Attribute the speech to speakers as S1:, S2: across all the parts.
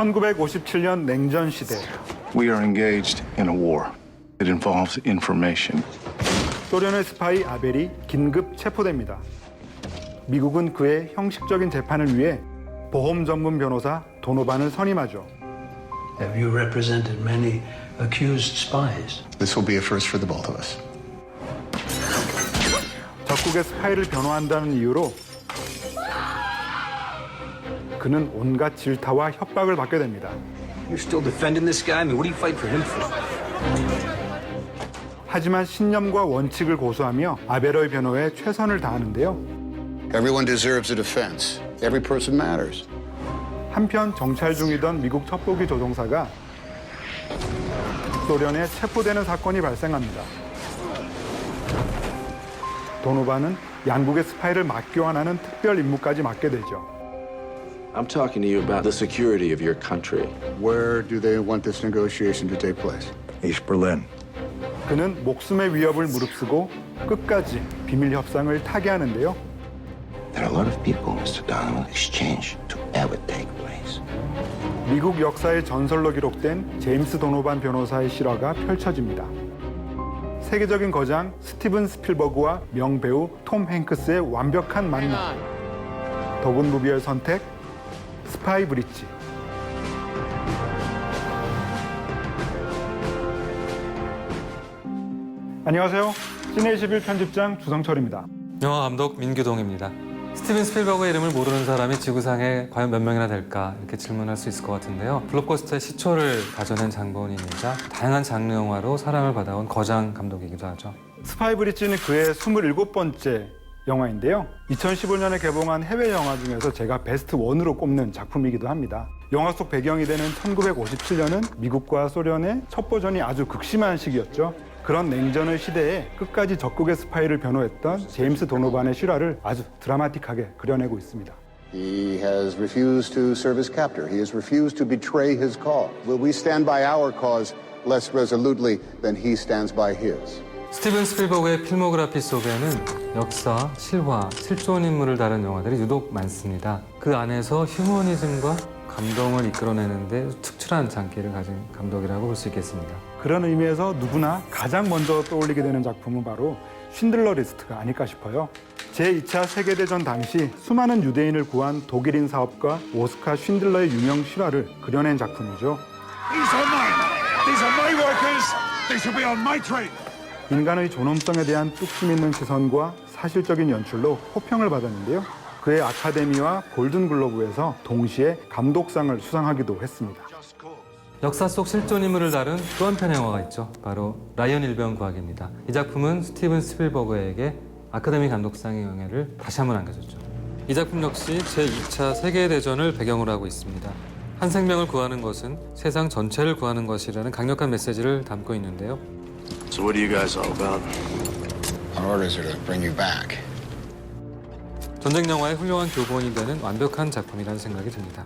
S1: (1957년) 냉전 시대
S2: We are engaged in a war. It involves information.
S1: 소련의 스파이 아벨이 긴급 체포됩니다. 미국은 그의 형식적인 재판을 위해 보험 전문 변호사 도노반을 선임하죠.
S3: Have you represented many accused spies?
S4: This will be a first for the both of us.
S1: 적국의 스파이를 변호한다는 이유로 그는 온갖 질타와 협박을 받게 됩니다.
S5: You're still defending this guy? I mean, what do you fight for him for?
S1: 하지만 신념과 원칙을 고수하며 아베로의 변호에 최선을 다하는데요.
S4: Everyone deserves a defense. Every person matters.
S1: 한편 정찰 중이던 미국 첩보기 조종사가 소련에 체포되는 사건이 발생합니다. 도노바는 양국의 스파이를 맞교환하는 특별 임무까지 맡게 되죠.
S6: I'm talking to you about the security of your country.
S4: Where do they want this negotiation to take place?
S2: East Berlin.
S1: 그는 목숨의 위협을 무릅쓰고 끝까지 비밀 협상을 타개하는데요.
S7: There are a lot of people, Mr. Donovan, exchange to ever take place.
S1: 미국 역사의 전설로 기록된 제임스 도노반 변호사의 실화가 펼쳐집니다. 세계적인 거장 스티븐 스필버그와 명배우 톰 행크스의 완벽한 만남. 더군 무비의 선택, 스파이 브릿지. 안녕하세요. 시네21 편집장 주성철입니다.
S8: 영화 감독 민규동입니다. 스티븐 스필버그의 이름을 모르는 사람이 지구상에 과연 몇 명이나 될까 이렇게 질문할 수 있을 것 같은데요. 블록버스터의 시초를 가져낸 장본인이자 다양한 장르 영화로 사랑을 받아온 거장 감독이기도 하죠.
S1: 스파이 브릿지는 그의 27번째 영화인데요. 2015년에 개봉한 해외 영화 중에서 제가 베스트 원으로 꼽는 작품이기도 합니다. 영화 속 배경이 되는 1957년은 미국과 소련의 첩보전이 아주 극심한 시기였죠. 그런 냉전의 시대에 끝까지 적국의 스파이를 변호했던 제임스 도노반의 실화를 아주 드라마틱하게 그려내고 있습니다.
S4: He has refused to serve his captor. He has refused to betray his cause. Will we stand by our cause less resolutely than he stands by his?
S8: 스티븐 스필버그의 필모그래피 속에는 역사, 실화, 실존 인물을 다룬 영화들이 유독 많습니다. 그 안에서 휴머니즘과 감동을 이끌어내는데 특출한 장기를 가진 감독이라고 볼 수 있겠습니다.
S1: 그런 의미에서 누구나 가장 먼저 떠올리게 되는 작품은 바로 쉰들러 리스트가 아닐까 싶어요. 제2차 세계대전 당시 수많은 유대인을 구한 독일인 사업가 오스카 쉰들러의 유명 실화를 그려낸 작품이죠. 인간의 존엄성에 대한 뚝심 있는 시선과 사실적인 연출로 호평을 받았는데요. 그의 아카데미와 골든글로브에서 동시에 감독상을 수상하기도 했습니다.
S8: 역사 속 실존 인물을 다룬 또 한편의 영화가 있죠. 바로 라이언 일병 구하기입니다. 이 작품은 스티븐 스필버그에게 아카데미 감독상의 영예를 다시 한번 안겨줬죠. 이 작품 역시 제2차 세계대전을 배경으로 하고 있습니다. 한 생명을 구하는 것은 세상 전체를 구하는 것이라는 강력한 메시지를 담고 있는데요.
S6: So what are you guys all about?
S4: Our orders are to bring you back.
S8: 전쟁 영화의 훌륭한 교본이 되는 완벽한 작품이라는 생각이 듭니다.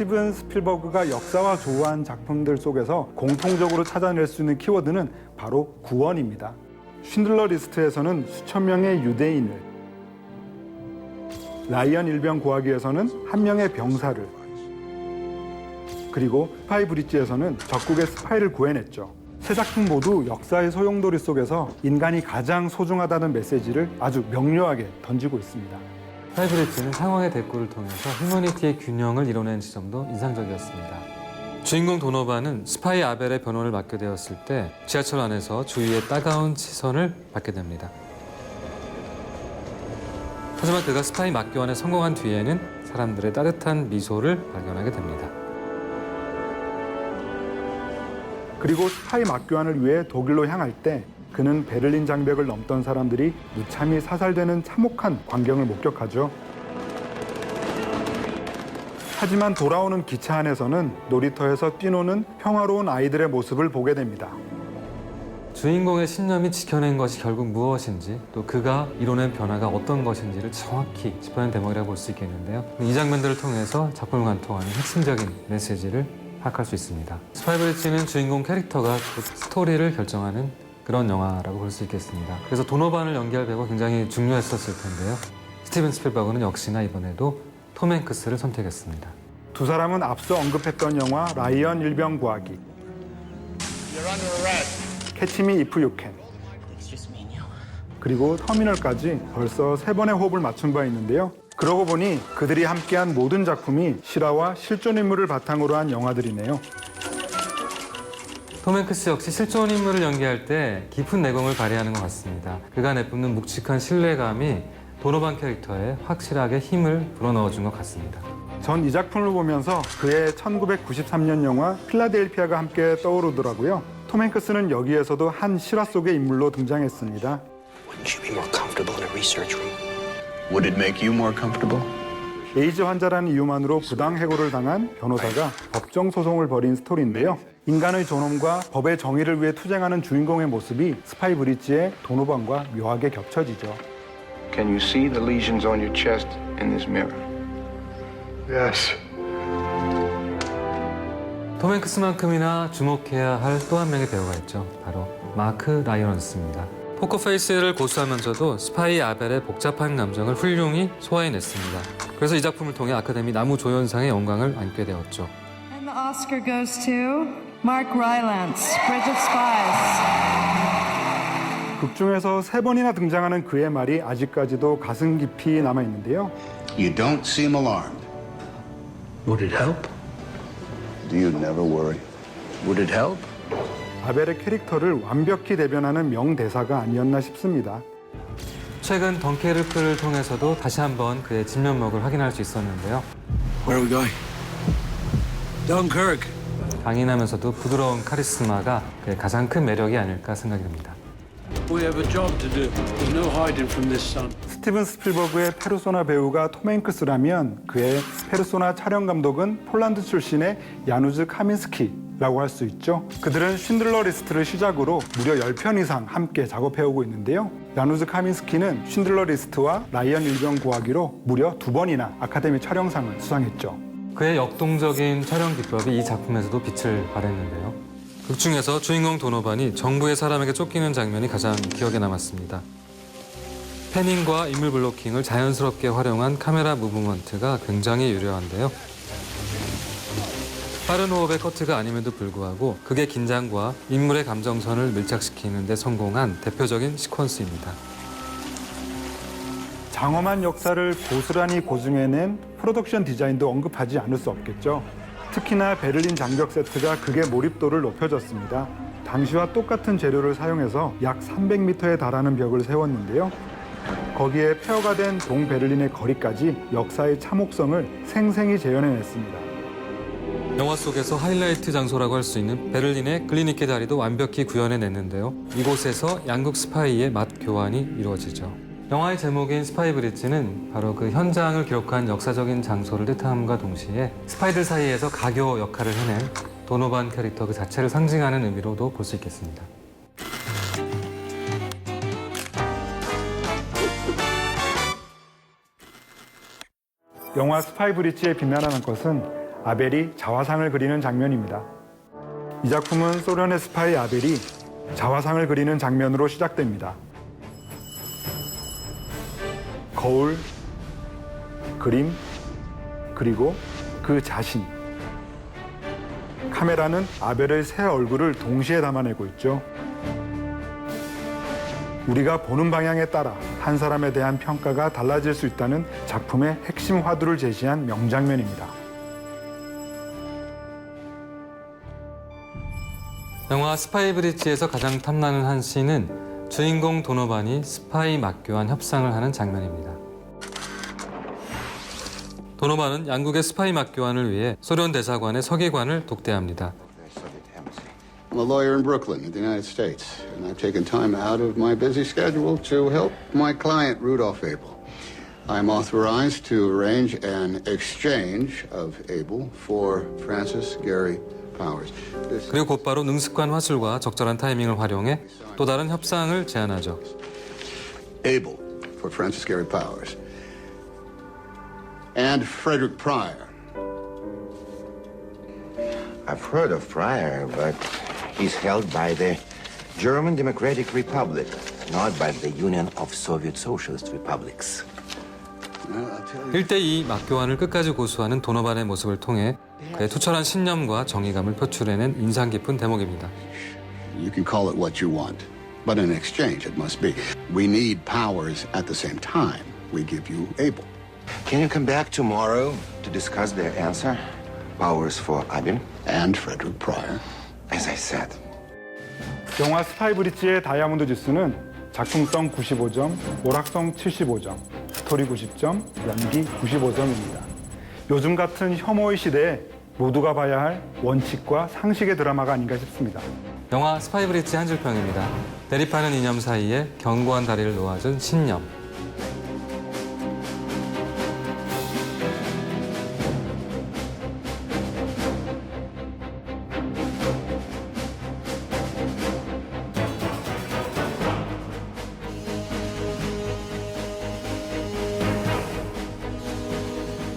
S1: 스티븐 스필버그가 역사와 조화한 작품들 속에서 공통적으로 찾아낼 수 있는 키워드는 바로 구원입니다. 쉰들러 리스트에서는 수천 명의 유대인을, 라이언 일병 구하기에서는 한 명의 병사를, 그리고 스파이 브릿지에서는 적국의 스파이를 구해냈죠. 세 작품 모두 역사의 소용돌이 속에서 인간이 가장 소중하다는 메시지를 아주 명료하게 던지고 있습니다.
S8: 하이브리트는 상황의 대꾸를 통해서 휴머니티의 균형을 이뤄낸 지점도 인상적이었습니다. 주인공 도노바는 스파이 아벨의 변호를 맡게 되었을 때 지하철 안에서 주위의 따가운 시선을 받게 됩니다. 하지만 그가 스파이 맞교환에 성공한 뒤에는 사람들의 따뜻한 미소를 발견하게 됩니다.
S1: 그리고 스파이 맞교환을 위해 독일로 향할 때 그는 베를린 장벽을 넘던 사람들이 무참히 사살되는 참혹한 광경을 목격하죠. 하지만 돌아오는 기차 안에서는 놀이터에서 뛰노는 평화로운 아이들의 모습을 보게 됩니다.
S8: 주인공의 신념이 지켜낸 것이 결국 무엇인지 또 그가 이뤄낸 변화가 어떤 것인지를 정확히 짚어낸 대목이라고 볼 수 있겠는데요. 이 장면들을 통해서 작품을 관통하는 핵심적인 메시지를 파악할 수 있습니다. 스파이브리지는 주인공 캐릭터가 곧 스토리를 결정하는 그런 영화라고 볼 수 있겠습니다. 그래서 도노반을 연기할 배우가 굉장히 중요했었을 텐데요. 스티븐 스필버그는 역시나 이번에도 톰 행크스를 선택했습니다.
S1: 두 사람은 앞서 언급했던 영화 라이언 일병 구하기, 캐치미 이프 유캔, 그리고 터미널까지 벌써 세 번의 호흡을 맞춘 바 있는데요. 그러고 보니 그들이 함께한 모든 작품이 실화와 실존 인물을 바탕으로 한 영화들이네요.
S8: 톰 행크스 역시 실존 인물을 연기할 때 깊은 내공을 발휘하는 것 같습니다. 그가 내뿜는 묵직한 신뢰감이 도노반 캐릭터에 확실하게 힘을 불어넣어준 것 같습니다.
S1: 전 이 작품을 보면서 그의 1993년 영화 필라델피아가 함께 떠오르더라고요. 톰 행크스는 여기에서도 한 실화 속의 인물로 등장했습니다.
S7: Would it make you more comfortable?
S1: 에이즈 환자라는 이유만으로 부당 해고를 당한 변호사가 법정 소송을 벌인 스토리인데요. 인간의 존엄과 법의 정의를 위해 투쟁하는 주인공의 모습이 스파이 브릿지의 도노반과 묘하게 겹쳐지죠.
S9: Can you see the lesions on your chest in this mirror?
S2: Yes.
S8: 톰 행크스만큼이나 주목해야 할 또 한 명의 배우가 있죠. 바로 마크 라이언스입니다. 포커페이스를 고수하면서도 스파이 아벨의 복잡한 감정을 훌륭히 소화해냈습니다. 그래서 이 작품을 통해 아카데미 나무 조연상의 영광을 안게 되었죠.
S10: And the Oscar goes to Mark Rylance, Bridge of Spies.
S1: 극 중에서 세 번이나 등장하는 그의 말이 아직까지도 가슴 깊이 남아 있는데요.
S4: You don't seem alarmed.
S3: Would it help?
S4: Do you never worry?
S6: Would it help?
S1: 아벨의 캐릭터를 완벽히 대변하는 명대사가 아니었나 싶습니다.
S8: 최근 덩케르크를 통해서도 다시 한번 그의 진면목을 확인할 수 있었는데요.
S5: Where are we going? Dunkirk.
S8: 강인하면서도 부드러운 카리스마가 그의 가장 큰 매력이 아닐까 생각이 듭니다.
S5: We have a job to do. There's no hiding from this son.
S1: 스티븐 스필버그의 페르소나 배우가 톰 행크스라면 그의 페르소나 촬영 감독은 폴란드 출신의 야누즈 카민스키 라고 할 수 있죠. 그들은 쉰들러 리스트를 시작으로 무려 10편 이상 함께 작업해오고 있는데요. 야누즈 카민스키는 쉰들러 리스트와 라이언 일병 구하기로 무려 두 번이나 아카데미 촬영상을 수상했죠.
S8: 그의 역동적인 촬영 기법이 이 작품에서도 빛을 발했는데요. 극 중에서 주인공 도노반이 정부의 사람에게 쫓기는 장면이 가장 기억에 남았습니다. 패닝과 인물 블로킹을 자연스럽게 활용한 카메라 무브먼트가 굉장히 유려한데요. 빠른 호흡의 커트가 아님에도 불구하고 극의 긴장과 인물의 감정선을 밀착시키는 데 성공한 대표적인 시퀀스입니다.
S1: 장엄한 역사를 고스란히 고증해낸 프로덕션 디자인도 언급하지 않을 수 없겠죠. 특히나 베를린 장벽 세트가 극의 몰입도를 높여줬습니다. 당시와 똑같은 재료를 사용해서 약 300m에 달하는 벽을 세웠는데요. 거기에 폐허가 된 동베를린의 거리까지 역사의 참혹성을 생생히 재현해냈습니다.
S8: 영화 속에서 하이라이트 장소라고 할 수 있는 베를린의 글리니케 다리도 완벽히 구현해냈는데요. 이곳에서 양국 스파이의 맛 교환이 이루어지죠. 영화의 제목인 스파이 브릿지는 바로 그 현장을 기록한 역사적인 장소를 뜻함과 동시에 스파이들 사이에서 가교 역할을 해낸 도노반 캐릭터 그 자체를 상징하는 의미로도 볼 수 있겠습니다.
S1: 영화 스파이 브릿지의 빛나는 것은 아벨이 자화상을 그리는 장면입니다. 이 작품은 소련의 스파이 아벨이 자화상을 그리는 장면으로 시작됩니다. 거울, 그림, 그리고 그 자신. 카메라는 아벨의 새 얼굴을 동시에 담아내고 있죠. 우리가 보는 방향에 따라 한 사람에 대한 평가가 달라질 수 있다는 작품의 핵심 화두를 제시한 명장면입니다.
S8: 영화 스파이 브릿지에서 가장 탐나는 한 씬은 주인공 도노반이 스파이 맞교환 협상을 하는 장면입니다. 도노반은 양국의 스파이 맞교환을 위해 소련 대사관의 서기관을 독대합니다. 그리고 곧바로 능숙한 화술과 적절한 타이밍을 활용해 또 다른 협상을 제안하죠.
S4: Abel for Francis Gary Powers. And Frederick Pryor.
S7: I've heard of Fryer, but he's held by the German Democratic Republic, not by the Union of Soviet Socialist Republics.
S8: 1대2 맞교환을 끝까지 고수하는 도노반의 모습을 통해 그의 투철한 신념과 정의감을 표출해낸 인상 깊은 대목입니다.
S4: You can call it what you want, but in exchange, it must be. We need powers at the same time. We give you Abel.
S7: Can you come back tomorrow to discuss their answer? Powers for Abin?
S4: And Frederick Pryor.
S7: As I said.
S1: 영화 스파이브리지의 다이아몬드 지수는 작품성 95점, 오락성 75점, 스토리 90점, 연기 95점입니다. 요즘 같은 혐오의 시대에 모두가 봐야 할 원칙과 상식의 드라마가 아닌가 싶습니다.
S8: 영화 스파이브리지 한 줄평입니다. 대립하는 이념 사이에 견고한 다리를 놓아준 신념.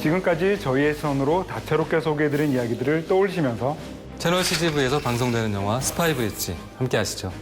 S1: 지금까지 저희의 손으로 다채롭게 소개해드린 이야기들을 떠올리시면서
S8: 채널 CGV에서 방송되는 영화 스파이브리지 함께 하시죠.